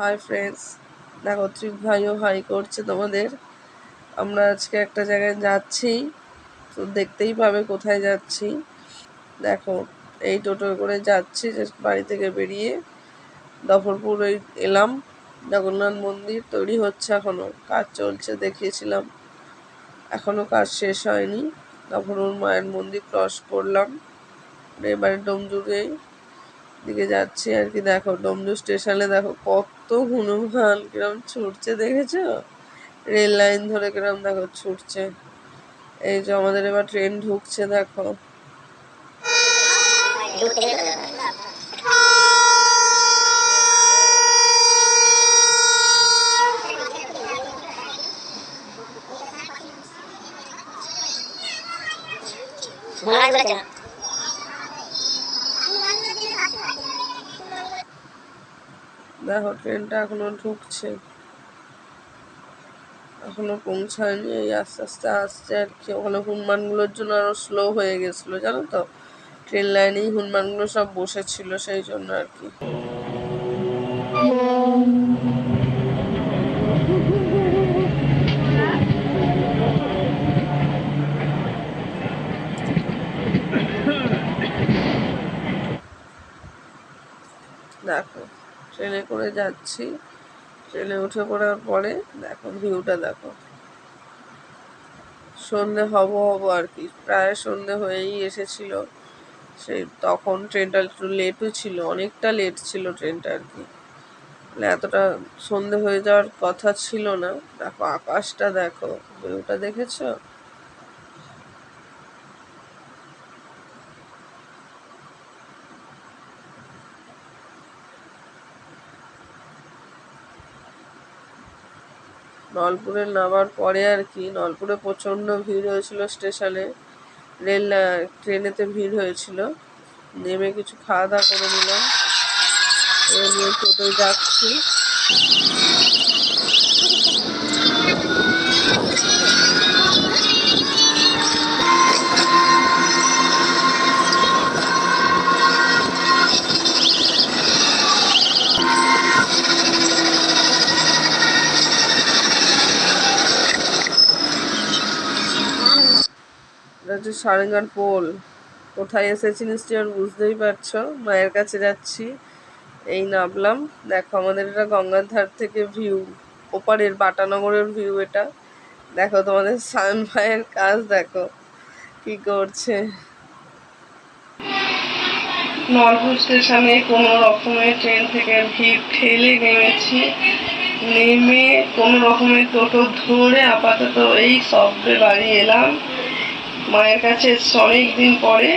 Hi friends দেখো ভাইও high করছে তোমাদের। আমরা আজকে একটা জায়গায় যাচ্ছি, তো দেখতেই পাবে কোথায় যাচ্ছি। দেখো, এই টোটো করে যাচ্ছি বাড়ি থেকে বেরিয়ে দফরপুর এলাম। জগন্নাথ মন্দির তৈরি হচ্ছে এখনও কাজ চলছে দেখিয়েছিলাম। এখনও কাজ শেষ হয়নি। দফরপুর মায়ের মন্দির ক্রস করলাম। এবারে ডোমজুড়ে দিকে যাচ্ছি আর কি। দেখো ডোমজুর স্টেশনে দেখো কত হনুমান কিরম ছুটছে, দেখেছ? রেল লাইন ধরে কিরম দেখো ছুটছে। এই যে আমাদের এবার ট্রেন ঢুকছে, দেখো। দেখো ট্রেনটা এখনও ঢুকছে। এখনও পৌঁছায়নি, এই আস্তে আস্তে আসছে আর কি। ওখানে হনুমানগুলোর জন্য আরও স্লো হয়ে গেছিল, জানো তো? ট্রেন লাইনেই হনুমানগুলো সব বসেছিল, সেই জন্য আর কি। দেখো ট্রেনে করে যাচ্ছি। ট্রেনে উঠে পড়ার পরে দেখো, ভিউটা দেখো। সন্ধে হব হব আর কি, প্রায় সন্ধে হয়েই এসেছিল। সেই তখন ট্রেনটা একটু লেটও ছিল, অনেকটা লেট ছিল ট্রেনটা আর কি। মানে এতটা সন্ধে হয়ে যাওয়ার কথা ছিল না। দেখো, আকাশটা দেখো, ভিউটা দেখেছ? নলপুরে নামার পরে আর কি, নলপুরে প্রচণ্ড ভিড় হয়েছিল স্টেশনে। রেল ট্রেনেতে ভিড় হয়েছিল। নেমে কিছু খাওয়া দাওয়া করে নিলাম। নিয়ে টোটোয় যাচ্ছি। হচ্ছে সারেঙ্গার পোল, কোথায় এসেছি নিশ্চয় আর বুঝতেই পারছ। মায়ের কাছে যাচ্ছি, এই নামলাম। দেখো, আমাদের এটা গঙ্গার ধার থেকে ভিউ ওপারের বাটানগরের ভিউ এটা। দেখো, তোমাদের সান ভাইয়ের কাজ, দেখো, কি করছে। নলপুর স্টেশনে কোনো রকমের ট্রেন থেকে ভিড় ঠেলে নেমেছি। নেমে কোনো রকমের টোটো ধরে আপাতত এই শব্দে বাড়ি এলাম। মায়ের কাছে অনেক দিন পরে